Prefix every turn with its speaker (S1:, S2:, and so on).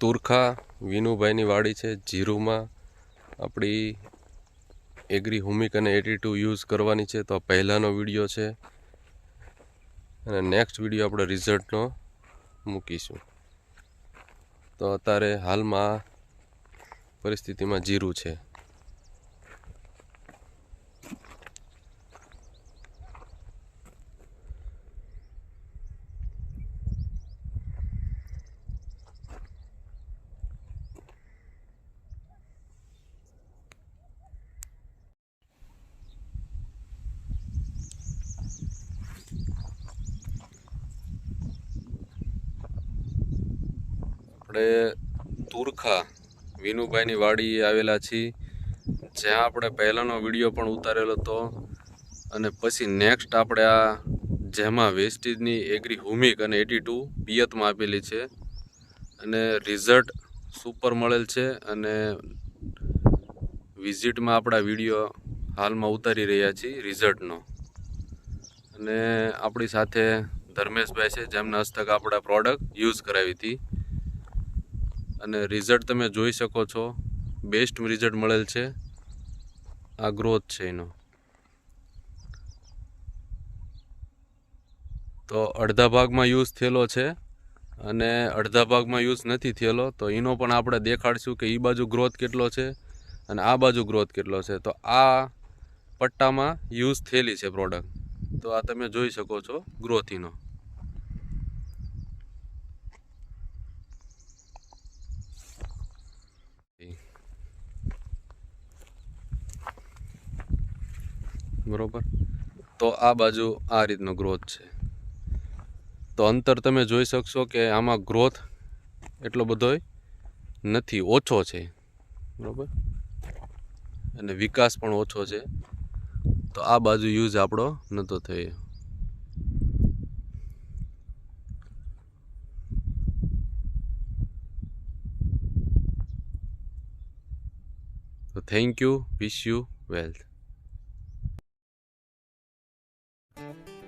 S1: તુરખા, વિનુભાઈની વાડી છે, જીરુમાં. આપણી એગ્રી હુમિક અને એટી ટુ યુઝ કરવાની છે તો આ પહેલાંનો વીડિયો છે. અને નેક્સ્ટ વીડિયો આપણે રિઝલ્ટનો મૂકીશું. તો અત્યારે હાલમાં પરિસ્થિતિમાં જીરું છે. આપણે તુરખા વિનુભાઈની વાડી આવેલા છીએ. જ્યાં આપણે પહેલાંનો વીડિયો પણ ઉતારેલો હતો. અને પછી નેક્સ્ટ આપણે આ જેમાં વેસ્ટેજની એગ્રી હુમિક અને એટી ટુ પિયતમાં આપેલી છે. અને રિઝલ્ટ સુપર મળેલ છે અને વિઝિટમાં આપણા વીડિયો હાલમાં ઉતારી રહ્યા છીએ રિઝલ્ટનો અને આપણી સાથે ધર્મેશભાઈ છે, જેમના હસ્તક આપણે પ્રોડક્ટ યુઝ કરાવી હતી. અને રિઝલ્ટ તમે જોઈ શકો છો. બેસ્ટ રિઝલ્ટ મળેલ છે. આ ગ્રોથ છે એનો. તો અડધા ભાગમાં યુઝ થયેલો છે અને અડધા ભાગમાં યુઝ નથી થયેલો. તો એનો પણ આપણે દેખાડશું કે એ બાજુ ગ્રોથ કેટલો છે અને આ બાજુ ગ્રોથ કેટલો છે. તો આ પટ્ટામાં યુઝ થયેલી છે પ્રોડક્ટ તો આ તમે જોઈ શકો છો ગ્રોથ એનો. બરોબર? તો આ બાજુ આ રીતનો ગ્રોથ છે. તો અંતર તમે જોઈ શકશો કે આમાં ગ્રોથ એટલો બધો નથી, ઓછો છે. બરાબર? અને વિકાસ પણ ઓછો છે. તો આ બાજુ યુઝ આપણો નહોતો થયો. તો thank you wish you wealth Thank you.